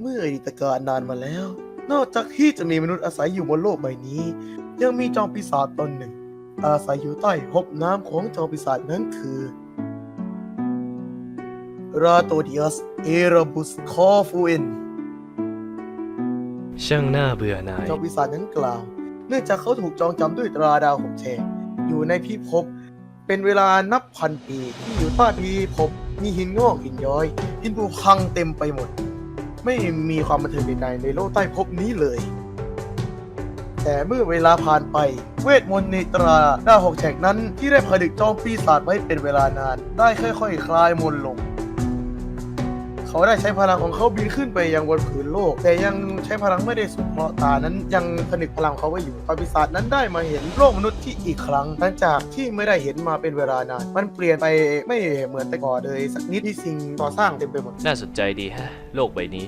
เมื่ออดีตการนานมาแล้ว นอกจากที่จะมีมนุษย์อาศัยอยู่บนโลกใบนี้ ยังมีจอมปีศาจตนหนึ่ง อาศัยอยู่ใต้ภพน้ำของจอมปีศาจนั้นคือราโตเดียสเอราบุสคอฟูเอนช่างน่าเบื่อหน่าย จอมปีศาจนั้นกล่าว เนื่องจากเขาถูกจองจำด้วยตราดาวหกแฉกอยู่ในพิภพเป็นเวลานับพันปีที่อยู่ใต้พิภพมีหินงอกหินย้อย หินผุพังเต็มไปหมด ไม่มีความบันเทิงใดๆในโลกใต้ภพนี้เลย แต่เมื่อเวลาผ่านไป เวทมนต์ในตราดาหกแฉกนั้นที่ได้ผลิตจอมปีศาจไว้เป็นเวลานาน ได้ค่อยๆคลายมนต์ลง เขาได้ใช้พลังของเขาบินขึ้นไปยังบนผืนโลก แต่ยังใช้พลังไม่ได้สุดเพราะตานั้นยังผนึกพลังเขาไว้อยู่ปปีศาจนั้นได้มาเห็นโลกมนุษย์ที่อีกครั้งหลังจากที่ไม่ได้เห็นมาเป็นเวลานาน มันเปลี่ยนไปไม่เหมือนแต่ก่อนเลยสักนิดที่สิ่งก่อสร้างเต็มไปหมด น่าสนใจดีฮะ โลกใบนี้